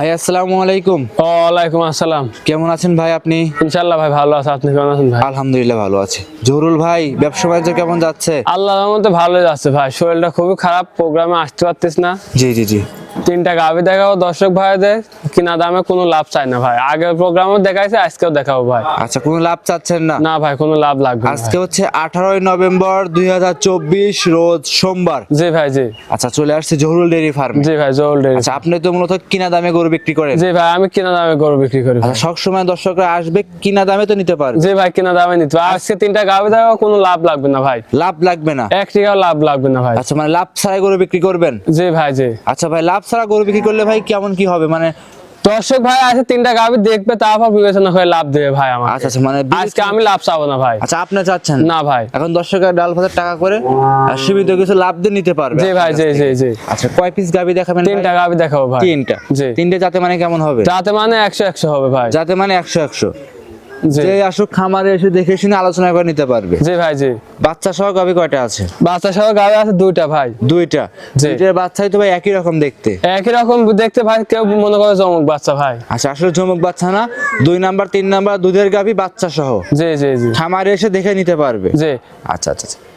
আসসালামু আলাইকুম। ওয়ালাইকুম আসসালাম। কেমন আছেন ভাই আপনি? ইনশাল্লাহ ভাই ভালো আছে। আপনি কেমন আছেন ভাই? আলহামদুলিল্লাহ ভালো আছে। জহুরুল ভাই ব্যবসা বাণিজ্য কেমন যাচ্ছে? আল্লাহর মধ্যে ভালো যাচ্ছে ভাই। শরীরটা খুবই খারাপ প্রোগ্রামে আসতে পারতেছ না। জি জি জি। তিনটা গাভি দেখাবো দর্শক ভাইদের কিনা দামে কোনো লাভ চাই না ভাই। আগের প্রোগ্রামও দেখাইছে আজকেও দেখাবো ভাই। আচ্ছা কোনো লাভ চাচ্ছেন না? না ভাই কোনো লাভ লাগবে আজকে হচ্ছে আঠারোই নভেম্বর দুই রোজ সোমবার। জি ভাই জি। আচ্ছা চলে আসছে জহুরুল ডেয়ারি ফার্ম। জি ভাই জল ডেরি আচ্ছা আপনি তো মূলত কিনা দামে গরু বিক্রি করেন। জি ভাই আমি কিনা দামে গরু বিক্রি করি ভাই। আচ্ছা সবসময় দর্শকরা আসবে কিনা দামে তো নিতে পারবে। জি ভাই কিনা দামে নিতে হবে। আজকে তিনটা গাভি দেখাবো কোনো লাভ লাগবে না ভাই। লাভ লাগবে না? এক টাকাও লাভ লাগবে না ভাই। আচ্ছা মানে লাভ ছাড়াই গরু বিক্রি করবেন? জি ভাই জি। আচ্ছা ভাই লাভ ছাড়া গরু বিক্রি করলে ভাই কেমন কি হবে? মানে দর্শক ভাই আছে তিনটা গাভি দেখবে তারপর বিবেচনা করে লাভ দেবে ভাই আমার আচ্ছা আচ্ছা মানে আজকে আমি লাভ চাবো না ভাই। আচ্ছা আপনি চাচ্ছেন? না ভাই। এখন দর্শকের ডাল ভাতের টাকা করে আর সীমিত কিছু লাভ দিয়ে নিতে পারবে জি ভাই জি জি জি। আচ্ছা কয় পিস গাবি দেখাবেন? তিনটা গাভি দেখাবো ভাই। তিনটা। জি। তিনটে যাতে মানে কেমন হবে? যাতে মানে একশো একশো হবে ভাই। যাতে মানে একশো একশো। জি যে আসুক খামারে এসে দেখে শুনে আলোচনা করে নিতে পারবে। জি ভাই জি। বাচ্চা সহ গাবি কয়টা আছে? বাচ্চা সহ গাবি আছে দুইটা ভাই। দুইটা। দুইটার বাচ্চাই তো ভাই একই রকম দেখতে। একই রকম দেখতে ভাই কেউ মনে করে চমক বাচ্চা ভাই। আচ্ছা আসলে ঝুমুক বাচ্চা না দুই নাম্বার তিন নাম্বার দুধের গাবি বাচ্চা সহ। জি জি জি। খামারে এসে দেখে নিতে পারবে। জি। আচ্ছা আচ্ছা আচ্ছা।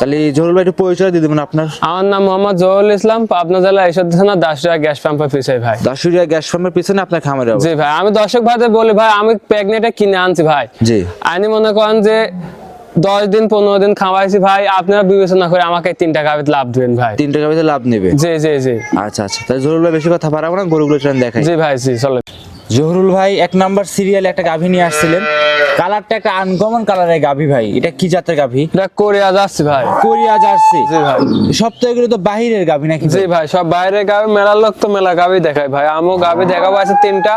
তাহলে জহুরুল ভাই একটু পরিচয় দিয়ে দেবেন আপনার। আমার নাম মোহাম্মদ জহুরুল ইসলাম পাবনা জেলা ঈশ্বর থানা দাসুরিয়া গ্যাস পাম্পের ভাই। দাসুরিয়া গ্যাস ফার্মের পিছনে আপনার খামারে জি ভাই আমি দর্শক ভাইদের বলি ভাই আমি প্রেগনেটে কিনে আনছি ভাই। জি। আইনি মনে করেন যে দশ দিন পনেরো দিন খাওয়াইছি ভাই আপনারা বিবেচনা করে আমাকে তিনটা গাভি লাভ দেবেন ভাই। তিনটে গাবিতে লাভ নেবে? জি জি জি। আচ্ছা আচ্ছা। তাহলে জরুরি বেশি কথা পারাবো না গরুগুলো দেখাই। জি ভাই জি চলে জহুরুল ভাই এক নাম্বার সিরিয়ালে একটা গাভী নিয়ে আসছিলেন। কালারটা একটা আনকমন কালারের গাভী ভাই। এটা কি জাতের গাভী? এটা কোরিয়া জার্সি ভাই। Korea jersey. জি ভাই। সব তো এগুলো তো বাইরের গাভী নাকি জি ভাই? সব বাইরের গাভী মেলার লোক তো মেলা গাভী দেখায় ভাই। আমো গাভী দেখাবো আছে তিনটা।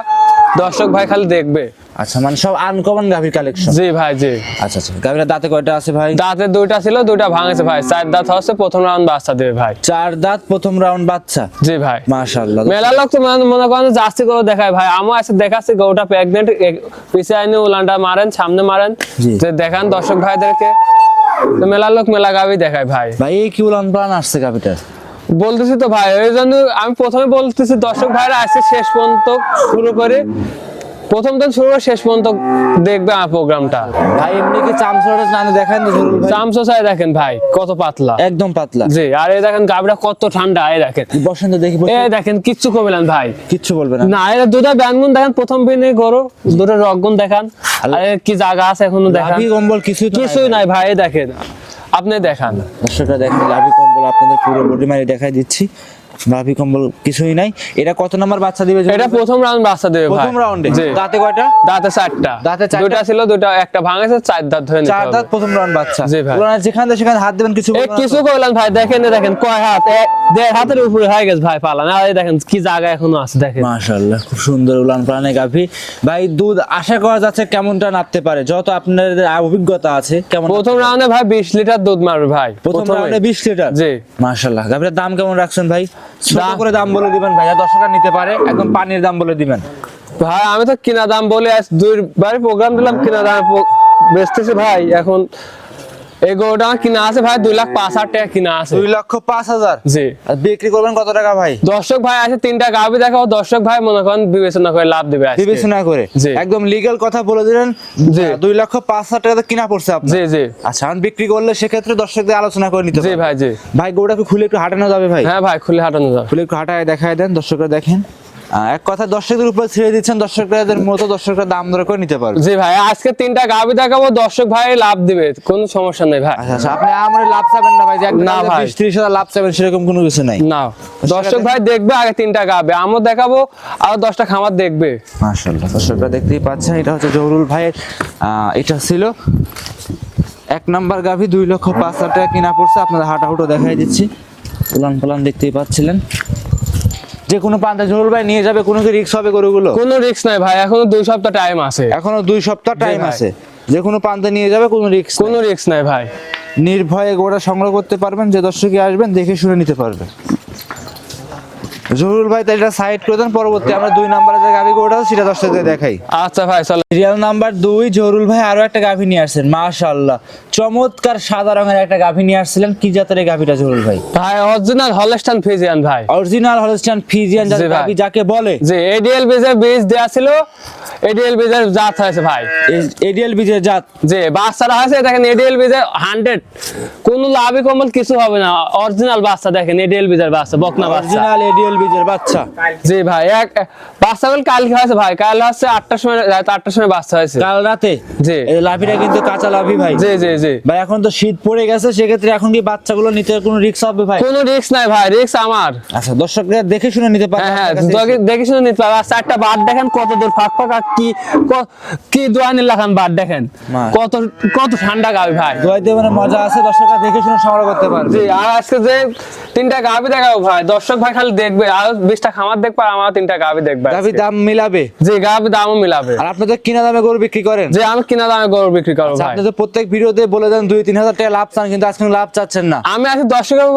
দর্শক ভাই খালি দেখবে। আচ্ছা মানে সব আনকমন গাভীর কালেকশন জি ভাই জি। আচ্ছা আচ্ছা গাভীর দাঁতে কয়টা আছে ভাই? দাঁতে দুইটা ছিল দুইটা ভাঙেছে ভাই। চার দাঁত হচ্ছে প্রথম রাউন্ড বাচ্চা দেবে ভাই। চার দাঁত প্রথম রাউন্ড বাচ্চা? জি ভাই। মাশাআল্লাহ। মেলার লোক তো মনে- করেন যে জার্সি গরু দেখায় ভাই। আমার আছে দেখাচ্ছি গরুটা প্রেগনেন্ট পিছিয়ে আইনে উলানটা মারেন সামনে মারেন। যে দেখান দর্শক ভাইদেরকে। তো মেলার লোক মেলা গাবি দেখায় ভাই। ভাই এই কি উলান প্লান আসছে গাভীটার বলতেছি তো ভাই ওই জন্য আমি প্রথমে বলতেছি দর্শক ভাইরা আজকে শেষ পর্যন্ত শুরু করে। প্রথম দিন শুরু শেষ পর্যন্ত দেখবে প্রোগ্রামটা। ভাই এমনি কি চামচড়া না দেখেন চামচো চাই দেখেন ভাই কত পাতলা। একদম পাতলা। জি আর এই দেখেন গাবিটা কত ঠান্ডা এই দেখেন। বসেন তো দেখি এই দেখেন কিচ্ছু কমিলেন ভাই। কিচ্ছু বলবে না। এটা দুটা ব্যানগুন দেখেন প্রথম বিনে গরু দুটো রকগুন দেখান। আর কি জায়গা আছে এখনও দেখান। কম্বল কিছুই তো কিছুই নাই ভাই দেখেন। আপনি দেখান। দর্শকরা দেখেন লাভি কম্বল আপনাদের পুরো বডি মারি দেখাই দিচ্ছি। লাভি কম্বল কিছুই নাই। এটা কত নাম্বার বাচ্চা দিবে এটা প্রথম রাউন্ড বাচ্চা দেবে প্রথম রাউন্ডে দাঁতে কয়টা? দাঁতে চারটা। দাঁতে চারটা? দুটা ছিল দুটা একটা ভাঙেছে চার দাঁত ধরে চার দাঁত প্রথম রাউন্ড বাচ্চা। জি ভাই। ওনারা যেখানে থেকে সেখানে হাত দেবেন কিছু কিছু? করলেন ভাই দেখেন এ দেখেন কয় হাত? এ- দেড় হাতের উপরে হয়ে গেছে ভাই আর এই দেখেন কি জায়গা এখনও আছে দেখেন। মাশাআল্লাহ খুব সুন্দর উলান প্রাণে গাভী। ভাই দুধ আশা করা যাচ্ছে কেমনটা নাপতে পারে? যত আপনাদের অভিজ্ঞতা আছে কেমন প্রথম রাউন্ডে ভাই বিশ লিটার দুধ মারবে ভাই। প্রথম রাউন্ডে 20 লিটার? জি। মাশাআল্লাহ গাভীর দাম কেমন রাখছেন ভাই? ছোট করে দাম বলে দিবেন ভাই টাকা নিতে পারে একদম পানির দাম বলে দিবেন। ভাই আমি তো কিনা দাম বলে আজ দুইবার প্রোগ্রাম দিলাম কিনা দাম বেচতেছে ভাই এখন এই গরুটা আমার কিনা আছে ভাই দুই লাখ পাঁচ হাজার টাকা কিনা আছে। দুই লক্ষ পাঁচ হাজার? জি। বিক্রি করবেন কত টাকা ভাই? দর্শক ভাই আছে তিনটা গাভি দেখাও দর্শক ভাই মনে করেন বিবেচনা করে লাভ দিবে বিবেচনা করে। একদম লিগ্যাল কথা বলে দিলেন জি। দুই লক্ষ পাঁচ হাজার টাকা কিনা পড়ছে আপনার। জি জি। আচ্ছা এখন বিক্রি করলে সেক্ষেত্রে দর্শকদের আলোচনা করে নিতে জি ভাই জি। ভাই গরুটাকে খুলে একটু হাঁটানো যাবে ভাই? হ্যাঁ ভাই খুলে হাঁটানো যাবে। খুলে একটু হাঁটায় দেখায় দেন দর্শকরা দেখেন। এক কথা দর্শকদের উপর ছেড়ে দিচ্ছেন দর্শকদের মতো দর্শকরা দাম দর করে নিতে পারবে। জি ভাই আজকে তিনটা গাভি দেখাবো দর্শক ভাই লাভ দিবে কোনো সমস্যা নেই ভাই। আচ্ছা আচ্ছা আপনি আমরা লাভ চাবেন না ভাই যে না ভাই। বিশ ত্রিশ হাজার লাভ চাবেন সেরকম কোনো কিছু নাই। না দর্শক ভাই দেখবে আগে তিনটা গাবে আমও দেখাবো আর দশটা খামার দেখবে। মাশাআল্লাহ দর্শকরা দেখতেই পাচ্ছেন এটা হচ্ছে জহুরুল ভাইয়ের আহ, এটা ছিল। এক নাম্বার গাভি দুই লক্ষ পাঁচ হাজার টাকা কিনা পড়ছে আপনাদের হাঁটাহুটো দেখাই দিচ্ছি। উলান পালান দেখতেই পাচ্ছিলেন। যে কোনো পান্তা জহুরুল ভাই নিয়ে যাবে কোনো কি রিস্ক হবে গরুগুলো? কোনো রিস্ক নাই ভাই এখনও দুই সপ্তাহ টাইম আছে। এখনও দুই সপ্তাহ টাইম আছে। যে কোনো পান্তা নিয়ে যাবে কোনো রিস্ক কোনো রিস্ক নাই ভাই। নির্ভয়ে গোড়া সংগ্রহ করতে পারবেন যে দর্শকে আসবেন দেখে শুনে নিতে পারবেন। জহুরুল ভাই তাহলে এটা সাইড করে দেন পরবর্তী আমরা দুই নাম্বারে যে গাভি গোটা সেটা দর্শকদের দেখাই। আচ্ছা ভাই চলো। সিরিয়াল নাম্বার দুই জহুরুল ভাই আরও একটা গাভি নিয়ে আসছেন মাশাআল্লাহ। চমৎকার সাদা রঙের একটা গাভি নিয়ে আসছিলেন কি জাতের এই গাভিটা জহুরুল ভাই? ভাই অরিজিনাল হলস্টান ফিজিয়ান ভাই। অরিজিনাল হলস্টাইন ফিজিয়ান জি ভাই। গাভি যাকে বলে। যে এডিএল বীজের বীজ দেওয়া ছিল এডিএল বীজের জাত হয়েছে ভাই। এডিএল বীজের জাত। যে বাচ্চারা হয়েছে দেখেন এডিএল বীজের হান্ড্রেড কোনো লাভই কমল কিছু হবে না। অরিজিনাল বাচ্চা দেখেন এডিএল বীজের বাচ্চা বকনা বাচ্চা। অরিজিনাল এডিএল বীজের বাচ্চা। জি ভাই এক বাচ্চাগুলো কালকে হয়েছে ভাই? কাল হচ্ছে আটটার সময় রাত আটটার সময় বাচ্চা হয়েছে। কাল রাতে? জি। এই লাভিটা কিন্তু কাঁচা লাভি ভাই। জি জি জি। ভাই এখন তো শীত পড়ে গেছে সেক্ষেত্রে এখন কি বাচ্চাগুলো নিতে কোনো রিস্ক হবে ভাই? কোনো রিস্ক নাই ভাই রিস্ক আমার। আচ্ছা দর্শকরা দেখে শুনে নিতে পারে হ্যাঁ হ্যাঁ দেখে- শুনে নিতে পারবে আর চারটা বার দেখেন কত দূর ফাঁক ফাঁক আর কি ক- কি দোয়ানি লাগান বার দেখেন? কত কত ঠান্ডা গাবি ভাই। দোয়াইতে মানে মজা আছে দর্শকরা দেখে শুনে সংগ্রহ করতে পারবে। জি আর আজকে যে তিনটা গাবি দেখাবো ভাই দর্শক ভাই খালি দেখবে। আর বিশটা খামার দেখবে আমার তিনটা গাবি দেখবে গাভি দাম মিলাবে? জি দামও মিলাবে। আর আপনি তো কিনা দামে গরু বিক্রি করেন? যে আমি কিনা দামে গরু বিক্রি করব আচ্ছা, ভাই। আপনি তো প্রত্যেক ভিডিওতে বলে দেন দুই তিন হাজার টাকা লাভ চান কিন্তু আজকে লাভ চাচ্ছেন না। আমি আজকে দর্শকের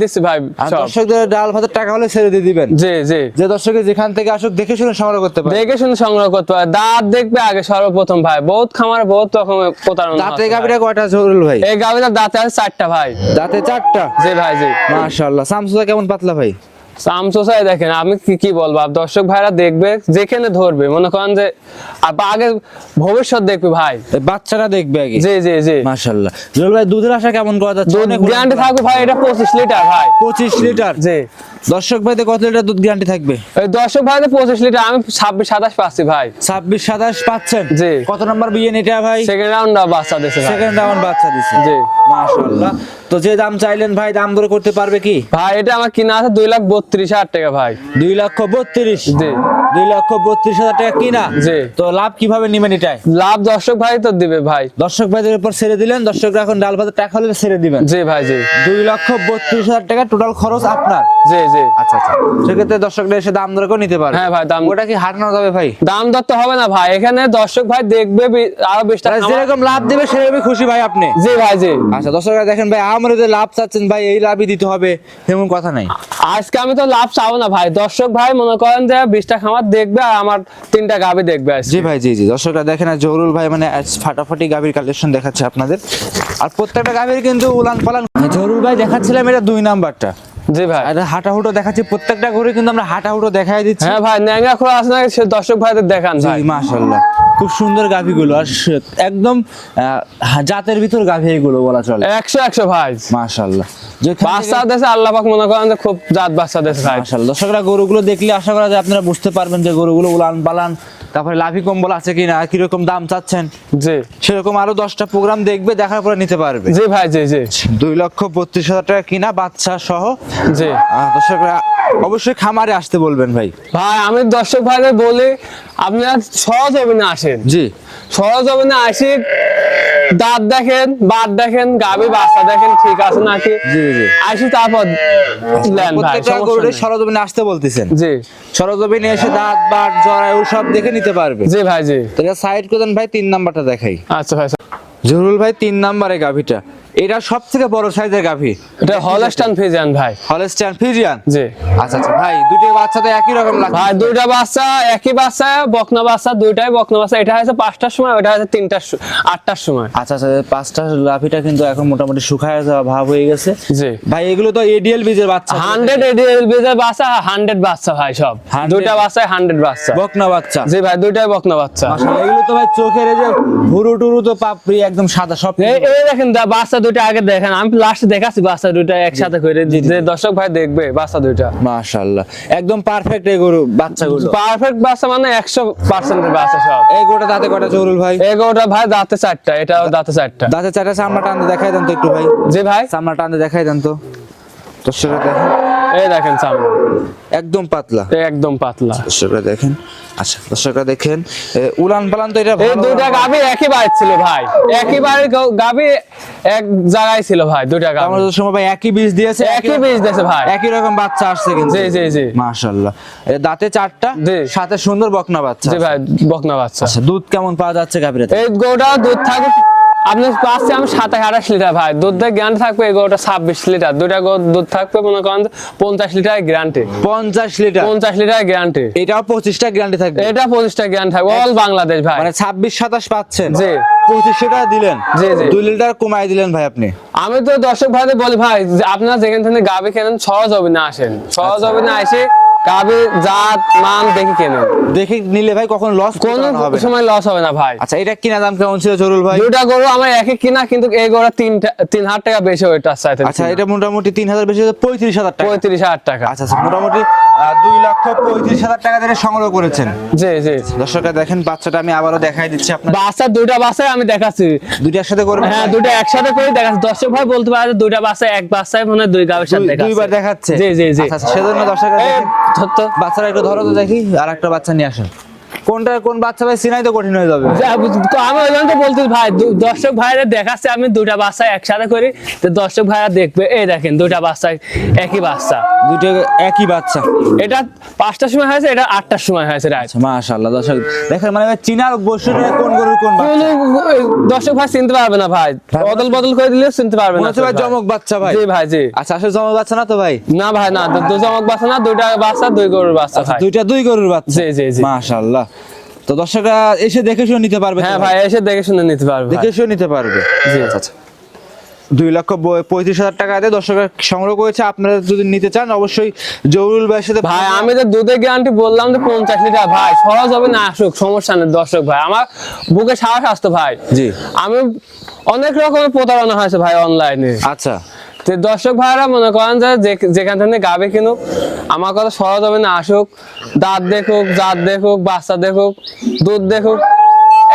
দিচ্ছি ভাই দর্শকদের ডাল ভাতের টাকা হলে ছেড়ে দিয়ে দিবেন। জি জি। যে দর্শকের যেখান থেকে আসুক দেখে শুনে সংগ্রহ করতে পারে। দেখে শুনে সংগ্রহ করতে পারে। দাঁত দেখবে আগে সর্বপ্রথম ভাই। বহুত খামার বহুত রকমের প্রতারণা দাঁতে গাভিটা কয়টা জরুল ভাই? এই গাবিটার দাঁতে আছে চারটা ভাই। দাঁতে চারটা? জি ভাই জি। মাশাআল্লাহ। সামসুদা কেমন পাতলা ভাই? সামসোসাই দেখেন আমি কি কি বলব? আর দর্শক ভাইরা দেখবে যেখানে ধরবে মনে করেন যে আগে ভবিষ্যৎ দেখবে ভাই। বাচ্চারা দেখবে আগে? জি জি জি। মাশাআল্লাহ। ভাই দুধের আশা কেমন করা যাচ্ছে? গ্যারান্টি থাকবে ভাই এটা পঁচিশ লিটার ভাই। পঁচিশ লিটার? জি। দর্শক ভাইতে কত লিটার দুধ গ্যারান্টি থাকবে? এই দর্শক ভাইদের পঁচিশ লিটার আমি ছাব্বিশ সাতাশ পাচ্ছি ভাই। ছাব্বিশ সাতাশ পাচ্ছেন? জি। কত নম্বর বিয়ে এটা ভাই? সেকেন্ড রাউন্ড বাচ্চা ভাই। সেকেন্ড রাউন্ড বাচ্চা দিছে। জি। মাশাআল্লাহ। তো যে দাম চাইলেন ভাই দাম দর করতে পারবে কি? ভাই এটা আমার কিনা আছে দুই লাখ বত্রিশ হাজার টাকা ভাই। দুই লক্ষ বত্রিশ। জি। দুই লক্ষ বত্রিশ হাজার টাকা কিনা? জি। তো লাভ কীভাবে নেবেন এটাই? লাভ দর্শক ভাই তো দিবে ভাই। দর্শক ভাইদের উপর ছেড়ে দিলেন দর্শকরা এখন ডাল ভাতের টাকা হলে ছেড়ে দিবেন। জি ভাই জি। দুই লক্ষ বত্রিশ হাজার টাকা টোটাল খরচ আপনার। জি জি। আচ্ছা আচ্ছা। সেক্ষেত্রে দর্শকরা এসে দাম দর করে নিতে পারে হ্যাঁ ভাই, দাম- ওটা কি হারানো যাবে ভাই? দাম দর তো হবে না ভাই। এখানে দর্শক ভাই দেখবে আরও বিশ টাকা যেরকম লাভ দেবে সেরকমই খুশি ভাই আপনি। জি ভাই জি। আচ্ছা দর্শকরা দেখেন ভাই আমরা যে লাভ চাচ্ছেন ভাই এই লাভই দিতে হবে এমন কথা নাই। আজকে আমি তো লাভ চাবো না ভাই। দর্শক ভাই মনে করেন যে বিশটা খামার দেখবে আর আমার তিনটা গাবি দেখবে জি ভাই জি জি। দর্শকরা দেখেন আর জহুরুল ভাই মানে ফাটাফাটি গাভীর কালেকশন দেখাচ্ছে আপনাদের। আর প্রত্যেকটা গাভীর কিন্তু উলান পালান জহুরুল ভাই দেখাচ্ছিলাম এটা দুই নাম্বারটা। জি ভাই। আর হাঁটাহুটো দেখাচ্ছি প্রত্যেকটা ঘরে কিন্তু আমরা হাঁটাহুটো দেখাই দিচ্ছি। হ্যাঁ ভাই ন্যাঙ্গা খোলা আছে না সে দর্শক ভাইদের দেখান ভাই। মাশাআল্লাহ। খুব সুন্দর গাভীগুলো আর একদম আহ, জাতের ভিতর গাভী এগুলো বলা চলে। একশো একশো ভাই। মাশাআল্লাহ। বাচ্চা দেশে আল্লাহ পাক মনে করেন যে খুব জাত বাচ্চা দেশে মাশাআল্লাহ। দর্শকরা গরুগুলো দেখলে আশা করা যায় আপনারা বুঝতে পারবেন যে গরুগুলো উলান পালান তারপরে লাভি কম্বল আছে কিনা কীরকম দাম চাচ্ছেন। জি। সেরকম আরও দশটা প্রোগ্রাম দেখবে দেখার পরে নিতে পারবে। জি ভাই জি জি। দুই লক্ষ বত্রিশ হাজার টাকা কিনা বাচ্চা সহ। জি। দর্শকরা অবশ্যই খামারে আসতে বলবেন ভাই। ভাই আমি দর্শক ভাইদের বলি আপনারা সহজ অভিনয় আসেন। জি। সহজ অভিনয় আসি দাঁত দেখেন বাদ দেখেন গাবি বাচ্চা দেখেন ঠিক আছে নাকি? জি, জি। আসি তারপর প্রত্যেকটা গরুরে সরজমিনে আসতে বলতেছেন। জি। সরজমিনে এসে দাঁত বাট জরায়ু সব দেখে নিতে পারবে। জি ভাই জি। তাহলে সাইড করেন ভাই তিন নাম্বারটা দেখাই। আচ্ছা ভাই জহুরুল ভাই তিন নাম্বারে গাভিটা। এটা সব থেকে বড় সাইজের গাভি? এটা হলস্টান ফিজিয়ান ভাই। হলস্টাইন ফিজিয়ান জি। আচ্ছা আচ্ছা ভাই দুটো বাচ্চা তো একই রকম লাগছে। ভাই দুইটা বাচ্চা একই বাচ্চা বকনা বাচ্চা দুইটাই বকনা বাচ্চা। এটা হচ্ছে পাঁচটার সময় ওটা হচ্ছে তিনটার আটটার সময়। আচ্ছা আচ্ছা পাঁচটা গাভিটা কিন্তু এখন মোটামুটি শুকায় যাওয়া ভাব হয়ে গেছে। জি। ভাই এগুলো তো এডিএল বীজের বাচ্চা। হান্ড্রেড এডিএল বেজের বাচ্চা হান্ড্রেড বাচ্চা ভাই সব। 100 দুইটা বাচ্চায় হান্ড্রেড বাচ্চা। বকনা বাচ্চা। জি ভাই দুইটাই বকনা বাচ্চা। এগুলো তো ভাই চোখের এই যে ভুরু টুরু তো পাপড়ি একদম সাদা সব এই এই দেখেন দা বাচ্চা দুইটা আগে দেখেন আমি লাস্টে দেখাচ্ছি বাচ্চা দুইটা একসাথে করে যে দর্শক ভাই দেখবে বাচ্চা দুইটা। মাশাআল্লাহ। একদম পারফেক্ট এই গরু বাচ্চাগুলো। পারফেক্ট বাচ্চা মানে একশো পার্সেন্টের বাচ্চা সব। এই গোটা দাঁতে কয়টা জহুরুল ভাই? এই গোটা ভাই দাঁতে চারটা এটাও দাঁতে চারটা। দাঁতে চারটা সামনে টান দেখাই দেন তো একটু ভাই। জি ভাই। সামনে টান দেখাই দেন তো। তো সেটা দেখেন। এই দেখেন চামড়া একদম পাতলা। একদম পাতলা। দর্শকরা দেখেন আচ্ছা দর্শকরা দেখেন উলান পালান তো এটা এই দুইটা গাভি একই বাড়ির ছিল ভাই। একই বাড়ির গা- গাভি এক জায়গায় ছিল ভাই দুইটা গাভি। আমাদের সময় ভাই একই বীজ দিয়েছে একই বীজ দিয়েছে ভাই। একই রকম বাচ্চা আসছে কিন্তু। জি জি জি। মাশাআল্লাহ। এ, দাঁতে চারটা। সাথে সুন্দর বকনা বাচ্চা জি ভাই বকনা বাচ্চা। আচ্ছা দুধ কেমন পাওয়া যাচ্ছে গাভীরা? এই গোটা দুধ থাকে আপনার পাচ্ছে আমি সাতাশ আঠাশ লিটার ভাই। দুধের গ্যারান্টি থাকবে এগারোটা ছাব্বিশ লিটার। দুটা দুধ থাকবে মনে করেন পঞ্চাশ লিটার গ্যারান্টি পঞ্চাশ লিটার? পঞ্চাশ লিটার গ্যারান্টি এটাও পঁচিশটা গ্যারান্টি থাকবে? এটা পঁচিশটা গ্যারান্টি থাকবে। অল বাংলাদেশ ভাই। মানে ছাব্বিশ সাতাশ পাচ্ছেন? জি। পঁচিশশো টাকা দিলেন? জি, জি। দুই লিটার কমাই দিলেন ভাই আপনি? আমি তো দর্শক ভাইদের বলি ভাই আপনার আপনারা যেখান থেকে গাবি কেনেন সহজ হবে না আসেন। সহজ হবে না এসে গাবি জাত মান দেখে কেনেন দেখে নিলে ভাই কখন লস কোন হবে সময় লস হবে না ভাই। আচ্ছা এটা কিনা দাম কেমন ছিল জরুল ভাই? দুটা গরু আমার একই কিনা কিন্তু এই গরু তিন তিন হাজার টাকা বেশি ওইটা চাইতে আচ্ছা এটা মোটামুটি তিন হাজার বেশি পঁয়ত্রিশ হাজার টাকা। পঁয়ত্রিশ হাজার টাকা। আচ্ছা আচ্ছা মোটামুটি দুই লক্ষ পঁয়ত্রিশ হাজার টাকা ধরে সংগ্রহ করেছেন। জি জি দর্শকরা দেখেন বাচ্চাটা আমি আবারও দেখাই দিচ্ছি আপনার বাচ্চা দুইটা বাসায় আমি দেখাচ্ছি। দুইটা একসাথে করবেন? হ্যাঁ দুটো একসাথে করে দেখাচ্ছি। দর্শক ভাই বলতে পারে দুইটা বাচ্চা এক বাচ্চায় মনে হয় দুই গাবের সাথে দুইবার দেখাচ্ছে? জি জি জি। আচ্ছা আচ্ছা, সেজন্য দর্শকরা। বাচ্চারা একটু ধরো তো দেখি আর একটা বাচ্চা নিয়ে আসেন। কোনটা কোন বাচ্চা ভাই চিনাই তো কঠিন হয়ে যাবে? তো আমি ওই জন্য বলতে ভাই দর্শক ভাইরা দেখাচ্ছে আমি দুটা বাচ্চা একসাথে করি। তো দর্শক ভাইরা দেখবে এই দেখেন দুটা বাচ্চা একই বাচ্চা। দুটো একই বাচ্চা। এটা পাঁচটার সময় হয়েছে এটা আটটার সময় হয়েছে রাত মাশাআল্লাহ দর্শক দেখেন মানে চিনার বসে কোন গরুর কোন দর্শক ভাই চিনতে পারবে না ভাই। বদল বদল করে দিলেও চিনতে পারবে না ভাই। জমক বাচ্চা ভাই। জি ভাই জি। আচ্ছা আসলে জমক বাচ্চা না তো ভাই? না ভাই না দু- দু জমক বাচ্চা না দুইটা বাচ্চা দুই গরুর বাচ্চা আচ্ছা ভাই। দুইটা দুই গরুর বাচ্চা। জি, জি, জি। মাশাআল্লাহ। তো দর্শকরা এসে দেখে শুনে নিতে পারবে হ্যাঁ ভাই এসে দেখে শুনে নিতে পারবে দেখে শুনে নিতে পারবে। জি। আচ্ছা আচ্ছা। দুই লক্ষ পঁয়ত্রিশ হাজার টাকা দিয়ে দর্শকরা সংগ্রহ করেছে। আপনারা যদি নিতে চান অবশ্যই জহুরুল ভাইয়ের সাথে ভাই আমি তো দুধের গ্যারান্টি বললাম যে পঞ্চাশ লিটার। ভাই সহজ হবে না আসুক সমস্যা নেই দর্শক ভাই। আমার বুকে সাহস আসতো ভাই। জি। আমি অনেক রকমের প্রতারণা হয়েছে ভাই অনলাইনে আচ্ছা। তো দর্শক ভাইরা মনে করেন যে যে- যেখান থেকে গাবে কিনুক আমার কথা সহজ হবে না আসুক। দাঁত দেখুক জাত দেখুক বাচ্চা দেখুক দুধ দেখুক।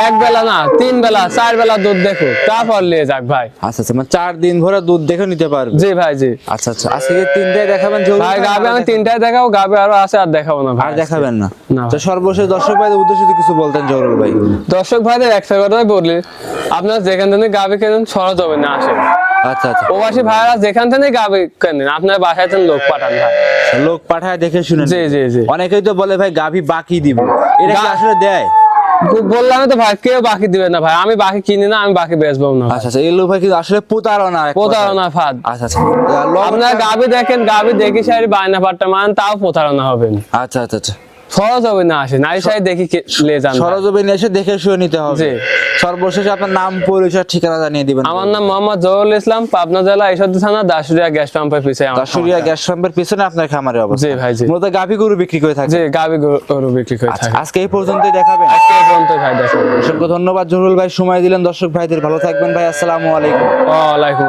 এক বেলা না তিন বেলা চার বেলা দুধ দেখুক তারপর নিয়ে যাক ভাই। আচ্ছা আচ্ছা মানে চার দিন ভরে দুধ দেখে নিতে পারবে? জি ভাই জি। আচ্ছা আচ্ছা আজকে কি তিনটায় দেখাবেন ভাই? গাবে আমি তিনটায় দেখাবো গাবে আরও আছে আর দেখাবো না ভাই আর দেখাবেন না। তো সর্বশেষ দর্শক ভাইদের উদ্দেশ্যে কিছু বলতেন জহুরুল ভাই। দর্শক ভাইদের একটা কথাই বলি আপনার যেখান থেকে গাবে কেনেন সরজ হবে না আসেন। আচ্ছা আচ্ছা। প্রবাসী ভাইরা যেখান থেকে গাবে কেনেন আপনার বাসায় লোক পাঠান ভাই। লোক পাঠায় দেখে শুনে জি জি জি। অনেকেই তো বলে ভাই গাভি বাকি দিব। এটা কি আসলে দেয়? বললাম তো ভাই কেউ বাকি দিবে না ভাই আমি বাকি কিনি না আমি বাকি বেচবো না আচ্ছা আচ্ছা এই লোক ভাই কিন্তু আসলে প্রতারণা প্রতারণা ফাঁদ। আচ্ছা আচ্ছা। আপনার গাবি দেখেন গাবি দেখি সারি বায়না পাট্টা মান তাও প্রতারণা হবেন আচ্ছা আচ্ছা আচ্ছা। সহজ হবে না আসে নাই সারি দেখি লে যান। সরজমিনে এসে দেখে শুয়ে নিতে হবে। জি। সর্বশেষ আপনার নাম পরিচয় ঠিকানা জানিয়ে দিবেন। আমার নাম মোহাম্মদ জহুরুল ইসলাম পাবনা জেলা ঈশ্বরদী থানা দাসুরিয়া গ্যাস পাম্পের আমার দাসুরিয়া গ্যাস পাম্পের পিছনে আপনার খামারে অবস্থা। জি ভাই, জি। মূলত গাভি গরু বিক্রি করে থাকে জি গাবি গরু বিক্রি করে আচ্ছা থাকে আজকে এই পর্যন্তই দেখাবেন আজকে এই পর্যন্ত ভাই দেখো অসংখ্য ধন্যবাদ জহুরুল ভাই সময় দিলেন। দর্শক ভাইদের ভালো থাকবেন ভাই আসসালামু আলাইকুম। ওয়ালাইকুম